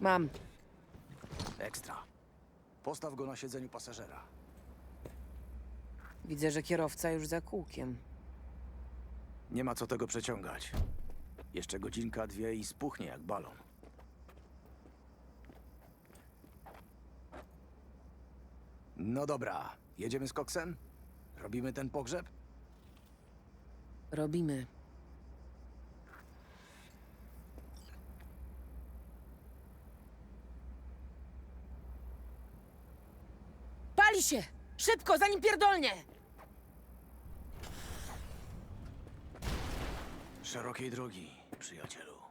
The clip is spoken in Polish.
Mam. Ekstra. Postaw go na siedzeniu pasażera. Widzę, że kierowca już za kółkiem. Nie ma co tego przeciągać. Jeszcze godzinka, dwie i spuchnie jak balon. No dobra, jedziemy z koksem? Robimy ten pogrzeb? Robimy. Pali się! Szybko, zanim pierdolnie! Szerokiej drogi, przyjacielu.